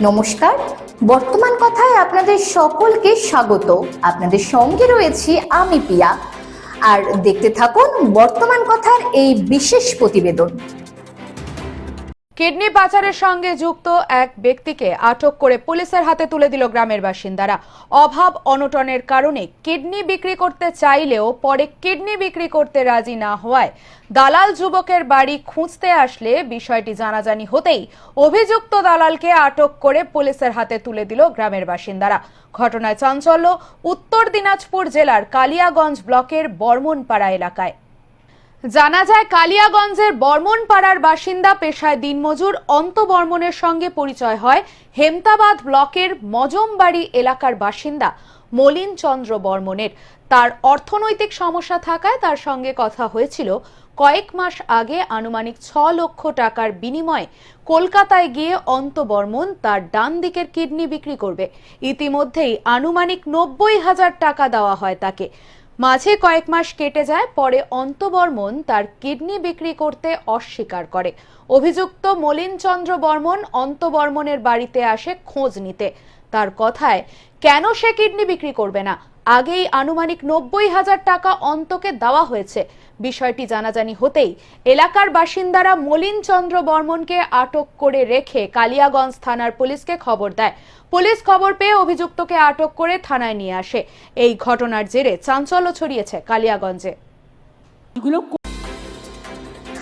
নমস্কার। বর্তমান কথায় আপনাদের সকলকে স্বাগত। আপনাদের সঙ্গে রয়েছি আমি পিয়া। আর দেখতে থাকুন বর্তমান কথার এই বিশেষ প্রতিবেদন। কিডনি পাচারের সঙ্গে যুক্ত এক ব্যক্তিকে আটক করে পুলিশের হাতে তুলে দিল গ্রামের বাসিন্দারা। অভাব অনটনের কারণে কিডনি বিক্রি করতে চাইলেও পরে কিডনি বিক্রি করতে রাজি না হওয়ায় দালাল যুবকের বাড়ি খুঁজতে আসলে বিষয়টি জানাজানি হতেই অভিযুক্ত দালালকে আটক করে পুলিশের হাতে তুলে দিল গ্রামের বাসিন্দারা। ঘটনায় চাঞ্চল্য, উত্তর দিনাজপুর জেলার কালিয়াগঞ্জ ব্লকের বর্মনপাড়া এলাকায়। জানা যায় কালিয়াগঞ্জের বর্মন পাড়ার বাসিন্দা পেশায় দিনমজুর অন্ত বর্মনের সঙ্গে পরিচয় হয় হেমতাবাদ ব্লকের মজমবাড়ি এলাকার বাসিন্দা মলিন চন্দ্র বর্মনের। তার অর্থনৈতিক সমস্যা থাকায় তার সঙ্গে কথা হয়েছিল কয়েক মাস আগে আনুমানিক ছ লক্ষ টাকার বিনিময়ে। কলকাতায় গিয়ে অন্ত বর্মন তার ডান দিকের কিডনি বিক্রি করবে। ইতিমধ্যেই আনুমানিক নব্বই হাজার টাকা দেওয়া হয় তাকে। মাঝে কয়েক মাস কেটে যায়, পরে অন্তবর্মন তার কিডনি বিক্রি করতে অস্বীকার করে। অভিযুক্ত মলিনচন্দ্র বর্মন অন্তবর্মনের বাড়িতে আসে খোঁজ নিতে। তার কথায়, কেন সে কিডনি বিক্রি করবে না? আগেই আনুমানিক নব্বই হাজার টাকা অন্তকে দেওয়া হয়েছে। বিষয়টি জানাজানি হতেই এলাকার বাসিন্দারা মলিন চন্দ্র বর্মনকে আটক করে রেখে কালিয়াগঞ্জ থানার পুলিশকে খবর দেয়। পুলিশ খবর পেয়ে অভিযুক্তকে আটক করে থানায় নিয়ে আসে। এই ঘটনার জেরে চাঞ্চল্য ছড়িয়েছে কালিয়াগঞ্জে।